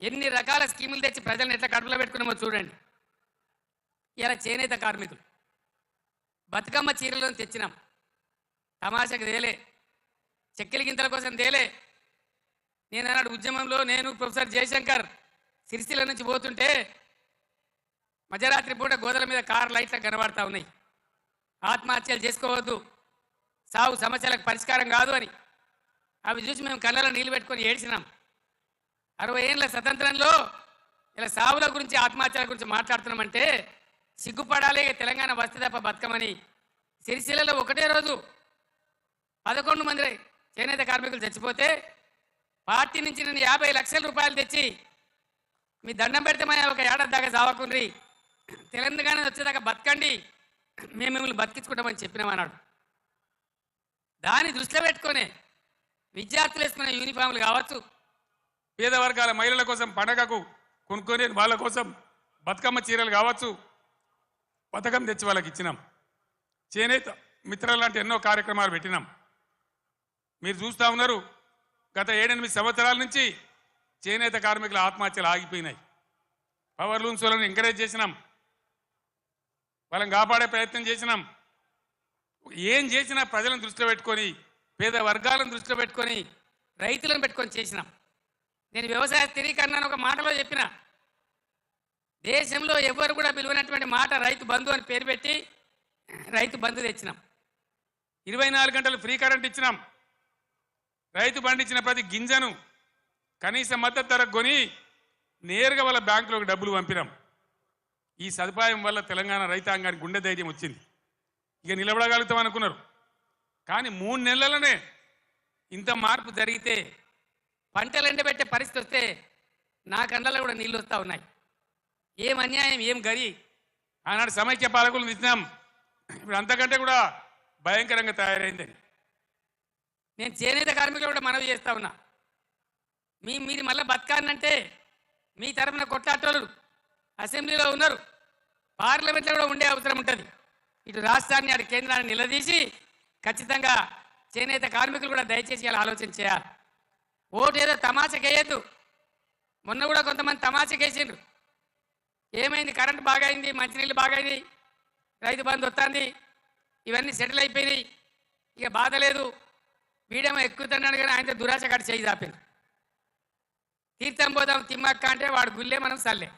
ఎన్ని రకాల స్కీములు తెచ్చి ప్రజలను ఎట్లా కడుపులో పెట్టుకున్నామో చూడండి. ఇలా చేనేత కార్మికులు. బతుకమ్మ చీరలను తెచ్చినాం. తమాషకు తేలే. చెక్కిల గింతల కోసం తేలే. నేను అన్నాడు ఉద్యమంలో నేను ప్రొఫెసర్ జయశంకర్ సిరిసిల్ల నుంచి పోతుంటే మధ్యరాత్రి పూట గోదల మీద కార్ లైట్లు కనబడతా ఉన్నాయి. ఆత్మహత్యలు చేసుకోవద్దు. సాగు సమస్యలకు పరిష్కారం కాదు అని. అవి చూసి మేము కళ్ళలో నీళ్ళు పెట్టుకొని ఏడ్చినాం. అరవై ఏళ్ళ స్వతంత్రంలో ఇలా సావుల గురించి ఆత్మహత్యల గురించి మాట్లాడుతున్నామంటే సిగ్గుపడాలి తెలంగాణ వస్తే తప్ప బతకమని. సిరిసిల్లలో ఒకటే రోజు పదకొండు మంది చేనేత కార్మికులు చచ్చిపోతే పార్టీ నుంచి నేను యాభై లక్షల రూపాయలు తెచ్చి మీ దండం పెడతామని ఒక ఏడాది దాకా చావకుండ్రి తెలంగాణ వచ్చేదాకా బతకండి. మేము మిమ్మల్ని బతికించుకుంటామని చెప్పినామన్నాడు దాన్ని దృష్టిలో పెట్టుకొని విద్యార్థులు వేసుకునే యూనిఫామ్లు కావచ్చు పేద వర్గాల మహిళల కోసం పండగకు కొనుక్కొని వాళ్ళ కోసం బతుకమ్మ చీరలు కావచ్చు పథకం తెచ్చి వాళ్ళకి ఇచ్చినాం. చేనేత మిత్రులు లాంటి ఎన్నో కార్యక్రమాలు పెట్టినాం. మీరు చూస్తూ ఉన్నారు గత ఏడెనిమిది సంవత్సరాల నుంచి చేనేత కార్మికుల ఆత్మహత్యలు ఆగిపోయినాయి. పవర్ లూమ్స్ వాళ్ళని ఎంకరేజ్ చేసినాం. వాళ్ళని కాపాడే ప్రయత్నం చేసినాం. ఏం చేసినా ప్రజలను దృష్టిలో పెట్టుకొని పేద వర్గాలను దృష్టిలో పెట్టుకొని రైతులను పెట్టుకొని చేసినాం. నేను వ్యవసాయ స్థిరీకరణ అని ఒక మాటలో చెప్పిన. దేశంలో ఎవరు కూడా పిలువనటువంటి మాట రైతు బంధు అని పేరు పెట్టి రైతు బంధు తెచ్చినాం. ఇరవై నాలుగు గంటలు ఫ్రీ కరెంట్ ఇచ్చినాం. రైతు పండించిన ప్రతి గింజను కనీస మద్దతు ధర కొని నేరుగా వాళ్ళ బ్యాంకులోకి డబ్బులు పంపినాం. ఈ సదుపాయం వల్ల తెలంగాణ రైతాంగానికి గుండె ధైర్యం వచ్చింది. ఇక నిలబడగలుగుతాం అనుకున్నారు. కానీ మూడు నెలలనే ఇంత మార్పు జరిగితే పంటలు ఎండబెట్టే పరిస్థితి వస్తే నా కండలో కూడా నీళ్ళు వస్తూ ఉన్నాయి. ఏం అన్యాయం ఏం గరి ఆనాడు సమైక్య పాలకులు ఇచ్చినాం ఇప్పుడు అంతకంటే కూడా భయంకరంగా తయారైంది నేను చేనేత కార్మికులు కూడా మనవి చేస్తా ఉన్నా. మీ మీది మళ్ళీ బతకాలంటే మీ తరఫున కొట్లాటోళ్ళు అసెంబ్లీలో ఉన్నారు. పార్లమెంట్లో కూడా ఉండే అవసరం ఉంటుంది. ఇటు రాష్ట్రాన్ని అటు కేంద్రాన్ని నిలదీసి ఖచ్చితంగా చేనేత కార్మికులు కూడా దయచేసి ఇలా ఆలోచన చేయాలి. ఓటు ఏదో తమాషకేయద్దు మొన్న కూడా కొంతమంది తమాషకేసిండ్రు ఏమైంది? కరెంట్ బాగైంది మంచినీళ్ళు బాగైంది రైతు బంధు వస్తుంది ఇవన్నీ సెటిల్ అయిపోయినాయి. ఇక బాధ లేదు. వీడేమో ఎక్కుతున్నాడు కానీ ఆయన దురాశ కట్ చేయి చాపింది తీర్థం పోదాం తిమ్మక్క అంటే వాడు గుల్లే మనం సల్లే.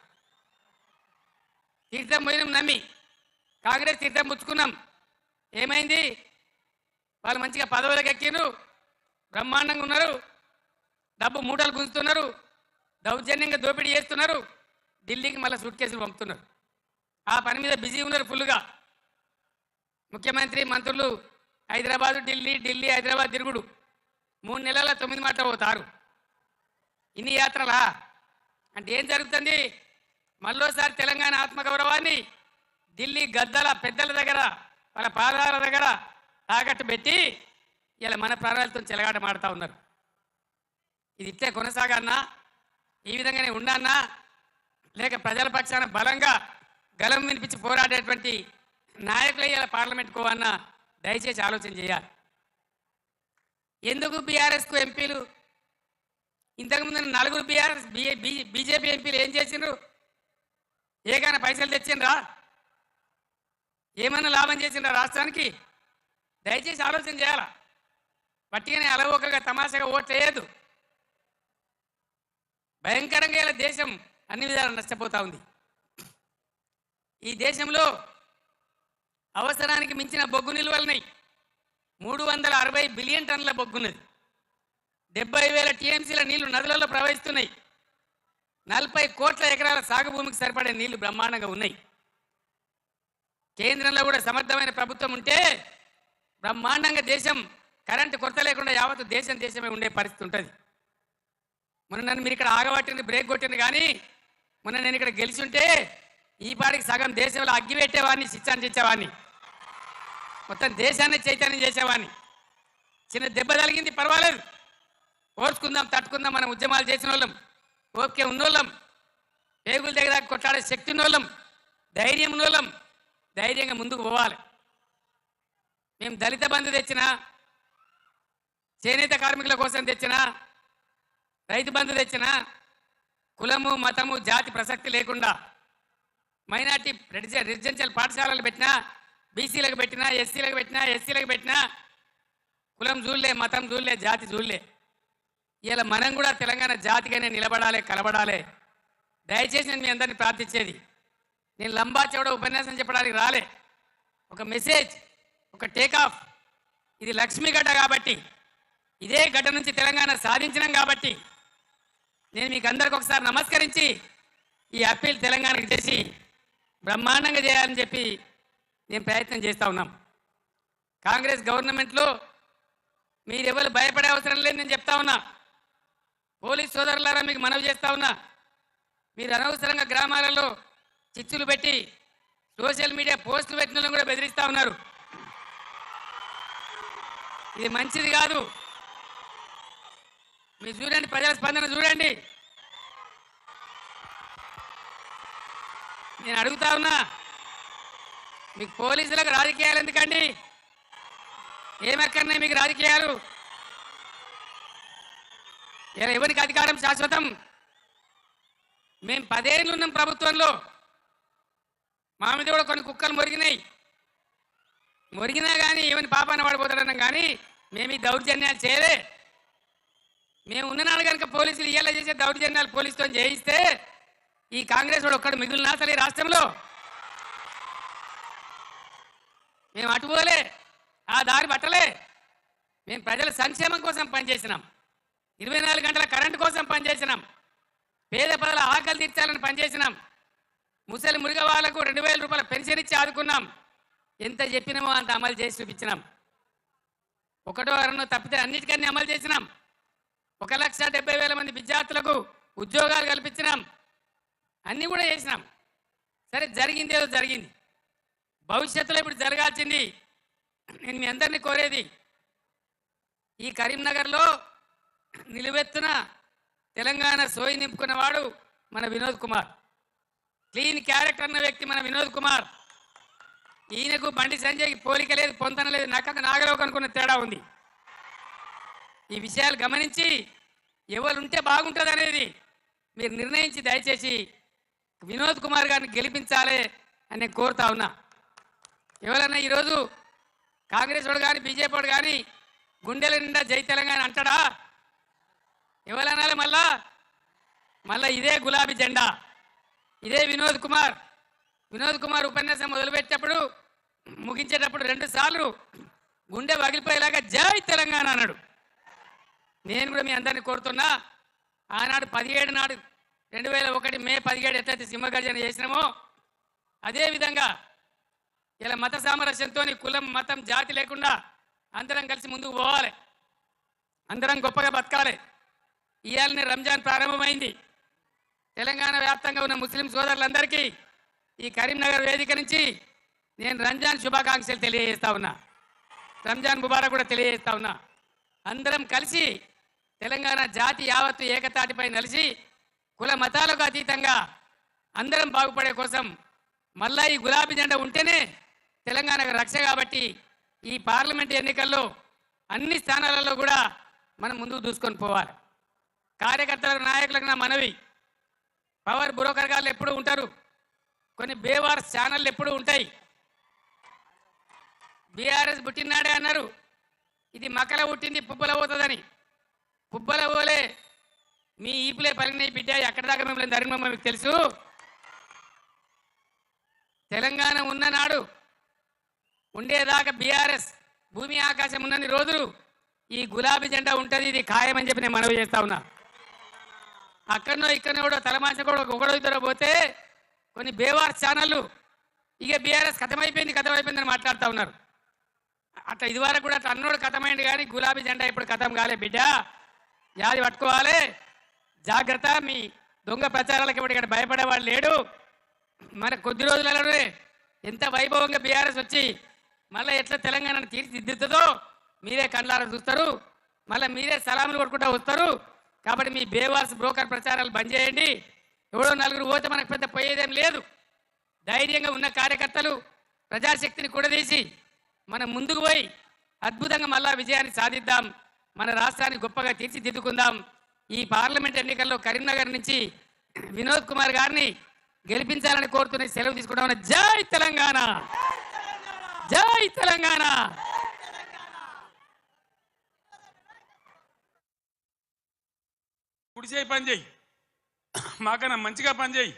తీర్థం పోయినాం నమ్మి. కాంగ్రెస్ తీర్థం పుచ్చుకున్నాం. ఏమైంది? వాళ్ళు మంచిగా పదవులకు ఎక్కిండ్రు బ్రహ్మాండంగా ఉన్నారు. డబ్బు మూటలు గుంజుతున్నారు దౌర్జన్యంగా దోపిడీ చేస్తున్నారు ఢిల్లీకి మళ్ళీ సూట్ కేసులు పంపుతున్నారు. ఆ పని మీద బిజీ ఉన్నారు ఫుల్గా ముఖ్యమంత్రి మంత్రులు హైదరాబాద్ ఢిల్లీ ఢిల్లీ హైదరాబాద్ తిరుగుడు. మూడు నెలల తొమ్మిది మాట పోతారు. ఇన్ని యాత్రలా? అంటే ఏం జరుగుతుంది? మళ్ళోసారి తెలంగాణ ఆత్మగౌరవాన్ని ఢిల్లీ గద్దల పెద్దల దగ్గర వాళ్ళ పాదాల దగ్గర తాకట్టు పెట్టి ఇలా మన ప్రాణాలతో చెలగాట మాడుతూ ఉన్నారు. ఇది ఇట్లే కొనసాగన్నా ఈ విధంగానే ఉండన్నా లేక ప్రజల పక్షాన బలంగా గలం వినిపించి పోరాడేటువంటి నాయకులు ఇలా పార్లమెంట్ కోవన్న దయచేసి ఆలోచన చేయాలి. ఎందుకు బీఆర్ఎస్కు ఎంపీలు? ఇంతకుముందు నలుగురు బీఆర్ఎస్ బీజేపీ ఎంపీలు ఏం చేసిండ్రు? ఏకైనా పైసలు తెచ్చిండ్రా? ఏమన్నా లాభం చేసిండ్రా రాష్ట్రానికి? దయచేసి ఆలోచన చేయాలా? పట్టిగానే అలవోకగా తమాషగా ఓట్లు వేయదు భయంకరంగా ఇలా దేశం అన్ని విధాలు నష్టపోతూ ఉంది. ఈ దేశంలో అవసరానికి మించిన బొగ్గు నిల్వలున్నాయి మూడు వందల అరవై బిలియన్ టన్నుల బొగ్గున్నది డెబ్బై వేల టీఎంసీల నీళ్ళు నదులలో ప్రవహిస్తున్నాయి. నలభై కోట్ల ఎకరాల సాగు భూమికి సరిపడే నీళ్ళు బ్రహ్మాండంగా ఉన్నాయి. కేంద్రంలో కూడా సమర్థమైన ప్రభుత్వం ఉంటే బ్రహ్మాండంగా దేశం కరెంటు కొరత లేకుండా యావత్తు దేశం దేశమే ఉండే పరిస్థితి ఉంటుంది. మొన్న నన్ను మీరు ఇక్కడ ఆగబట్టింది బ్రేక్ కొట్టింది కానీ మొన్న నేను ఇక్కడ గెలిచి ఉంటే ఈ పాటికి సగం దేశంలో అగ్గి పెట్టేవాడిని శిక్షణ చేసేవాడిని. మొత్తం దేశాన్ని చైతన్యం చేసేవాడిని. చిన్న దెబ్బ తగిలింది పర్వాలేదు. ఓర్చుకుందాం తట్టుకుందాం మనం ఉద్యమాలు చేసిన వాళ్ళం ఓకే ఉన్నోళ్ళం పేగుల దగ్గర కొట్లాడే శక్తి ఉన్నోళ్ళం ధైర్యం ఉన్నోళ్ళం ధైర్యంగా ముందుకు పోవాలి. మేము దళిత బంధు తెచ్చినా చేనేత కార్మికుల కోసం తెచ్చినా రైతు బంధు తెచ్చిన కులము మతము జాతి ప్రసక్తి లేకుండా మైనార్టీ రెసిడెన్షియల్ పాఠశాలలు పెట్టినా బీసీలకు పెట్టినా ఎస్సీలకు పెట్టినా ఎస్సీలకు పెట్టినా కులం చూడలే మతం చూడలే జాతి చూడలే ఇలా మనం కూడా తెలంగాణ జాతిగానే నిలబడాలి కలబడాలి దయచేసి నేను మీ అందరిని ప్రార్థించేది. నేను లంబా చౌడ ఉపన్యాసం చెప్పడానికి రాలే. ఒక మెసేజ్ ఒక టేక్ ఆఫ్. ఇది లక్ష్మీగడ్డ కాబట్టి ఇదే గడ్డ నుంచి తెలంగాణ సాధించినాం కాబట్టి నేను మీకు అందరికి ఒకసారి నమస్కరించి ఈ అప్పీల్ తెలంగాణకు చేసి బ్రహ్మాండంగా చేయాలని చెప్పి నేను ప్రయత్నం చేస్తూ ఉన్నాం. కాంగ్రెస్ గవర్నమెంట్లో మీరెవరు భయపడే అవసరం లేదు నేను చెప్తా ఉన్నా. పోలీస్ సోదరులారా మీకు మనవి చేస్తా ఉన్నా. మీరు అనవసరంగా గ్రామాలలో చిచ్చులు పెట్టి సోషల్ మీడియా పోస్టులు పెట్టిన కూడా బెదిరిస్తూ ఉన్నారు. ఇది మంచిది కాదు. మీరు చూడండి ప్రజల స్పందన చూడండి. నేను అడుగుతా ఉన్నా మీకు పోలీసులకు రాజకీయాలు ఎందుకండి? ఏమక్కర్నాయి మీకు రాజకీయాలు? ఇలా ఎవరికి అధికారం శాశ్వతం? మేము పదేళ్ళు ఉన్నాం ప్రభుత్వంలో. మా మీద కూడా కొన్ని కుక్కలు మురిగినాయి. మొరిగినా కానీ ఏమని పాపాన పడిపోతాడన్నాం కానీ మేము ఈ దౌర్జన్యాలు చేయలే. మేము ఉన్ననాడు కనుక పోలీసులు ఇయ్యాల చేసే దౌర్జన్యాలు పోలీసుతో చేయిస్తే ఈ కాంగ్రెస్ వాడు ఒక్కడు మిగిలిన అసలు ఈ రాష్ట్రంలో? మేము అటుపోలే ఆ దారి పట్టలే. మేము ప్రజల సంక్షేమం కోసం పనిచేసినాం. ఇరవై నాలుగు గంటల కరెంటు కోసం పనిచేసినాం. పేద ప్రజల ఆకలి తీర్చాలని పనిచేసినాం. ముసలి మురిగ వాళ్ళకు రెండు వేల రూపాయల పెన్షన్ ఇచ్చి ఆదుకున్నాం. ఎంత చెప్పినామో అంత అమలు చేసి చూపించినాం. ఒకటో రెండో తప్పితే అన్నిటికన్నీ అమలు చేసినాం. ఒక లక్ష డెబ్బై వేల మంది విద్యార్థులకు ఉద్యోగాలు కల్పించినాం. అన్నీ కూడా చేసినాం. సరే జరిగింది ఏదో జరిగింది. భవిష్యత్తులో ఇప్పుడు జరగాల్సింది నేను మీ అందరినీ కోరేది ఈ కరీంనగర్లో నిలువెత్తున తెలంగాణ సోయి నింపుకున్నవాడు మన వినోద్ కుమార్. క్లీన్ క్యారెక్టర్ అన్న వ్యక్తి మన వినోద్ కుమార్. ఈయనకు బండి సంజయ్కి పోలిక లేదు పొంతన లేదు నక్కకు నాగలోకి అనుకున్న తేడా ఉంది. ఈ విషయాలు గమనించి ఎవరు ఉంటే బాగుంటుంది అనేది మీరు నిర్ణయించి దయచేసి వినోద్ కుమార్ గారిని గెలిపించాలి అని నేను కోరుతా ఉన్నా. ఎవరన్నా ఈరోజు కాంగ్రెస్ వాడు కానీ బీజేపీ వాడు కానీ గుండెల నిండా జై తెలంగాణ అంటాడా? ఎవరనాలి మళ్ళా? మళ్ళా ఇదే గులాబీ జెండా. ఇదే వినోద్ కుమార్. వినోద్ కుమార్ ఉపన్యాసం మొదలుపెట్టేటప్పుడు ముగించేటప్పుడు రెండు సార్లు గుండె పగిలిపోయేలాగా జై తెలంగాణ అన్నాడు. నేను కూడా మీ అందరిని కోరుతున్నా ఆనాడు పదిహేడు నాడు రెండు వేల ఒకటి మే పదిహేడు ఎట్లయితే సింహగర్జన చేసినామో అదేవిధంగా ఇలా మత సామరస్యంతో కులం మతం జాతి లేకుండా అందరం కలిసి ముందుకు పోవాలి. అందరం గొప్పగా బతకాలి. ఇవాళనే రంజాన్ ప్రారంభమైంది. తెలంగాణ వ్యాప్తంగా ఉన్న ముస్లిం సోదరులందరికీ ఈ కరీంనగర్ వేదిక నుంచి నేను రంజాన్ శుభాకాంక్షలు తెలియజేస్తా ఉన్నా. రంజాన్ ముబారక్ కూడా తెలియజేస్తా ఉన్నా. అందరం కలిసి తెలంగాణ జాతి యావత్తు ఏకతాటిపై నలిసి కుల మతాలకు అతీతంగా అందరం బాగుపడే కోసం మళ్ళా ఈ గులాబీ జెండా ఉంటేనే తెలంగాణకు రక్ష కాబట్టి ఈ పార్లమెంట్ ఎన్నికల్లో అన్ని స్థానాలలో కూడా మనం ముందుకు దూసుకొని పోవాలి. కార్యకర్తలకు నాయకులకు నా మనవి. పవర్ బ్రోకర్ గారు ఎప్పుడు ఉంటారు. కొన్ని బేవార్స్ ఛానళ్ళు ఎప్పుడు ఉంటాయి. బీఆర్ఎస్ పుట్టినాడే అన్నారు. ఇది మకల పుట్టింది పుబ్బల పోతుందని. పుబ్బల పోలే మీ ఈపులే పలిగినాయి బిడ్డ ఎక్కడ దాకా మిమ్మల్ని ధరిమమ్మ మీకు తెలుసు. తెలంగాణ ఉన్ననాడు ఉండేదాకా బీఆర్ఎస్ భూమి ఆకాశం ఉన్నన్ని రోజులు ఈ గులాబీ జెండా ఉంటుంది ఇది ఖాయమని చెప్పి నేను మనవి చేస్తా ఉన్నా. అక్కడనో ఇక్కడనో కూడా తలమాంచ కూడా ఒకడో ఇద్దరు పోతే కొన్ని బేవార్ ఛానళ్ళు ఇక బీఆర్ఎస్ కథమైపోయింది కథమైపోయిందని మాట్లాడుతూ ఉన్నారు. అట్లా ఇదివరకు కూడా అన్నోడు కథమైంది కానీ గులాబీ జెండా ఇప్పుడు కథం కాలే బిడ్డ. యాది పట్టుకోవాలి. జాగ్రత్త మీ దొంగ ప్రచారాలకు ఇప్పుడు ఇక్కడ భయపడేవాడు లేడు. మన కొద్ది రోజులలోనే ఎంత వైభవంగా బీఆర్ఎస్ వచ్చి మళ్ళీ ఎట్లా తెలంగాణను తీర్చిదిద్దుతుందో మీరే కళ్ళారా చూస్తారు. మళ్ళీ మీరే సలాములు కొట్టుకుంటూ వస్తారు. కాబట్టి మీ బేవార్స్ బ్రోకర్ ప్రచారాలు బంద్ చేయండి. ఎవడో నలుగురు పోతే మనకు పెద్ద పోయేదేం లేదు. ధైర్యంగా ఉన్న కార్యకర్తలు ప్రజాశక్తిని కూడదీసి మనం ముందుకు పోయి అద్భుతంగా మళ్ళా విజయాన్ని సాధిద్దాం. మన రాష్ట్రాన్ని గొప్పగా తీర్చిదిద్దుకుందాం. ఈ పార్లమెంట్ ఎన్నికల్లో కరీంనగర్ నుంచి వినోద్ కుమార్ గారిని గెలిపించాలని కోరుతున్న సెలవు తీసుకుంటామన్న జై తెలంగాణ! జై తెలంగాణ! కుడి చేయి పని చేయి. మాకన్నా మంచిగా పని చేయి.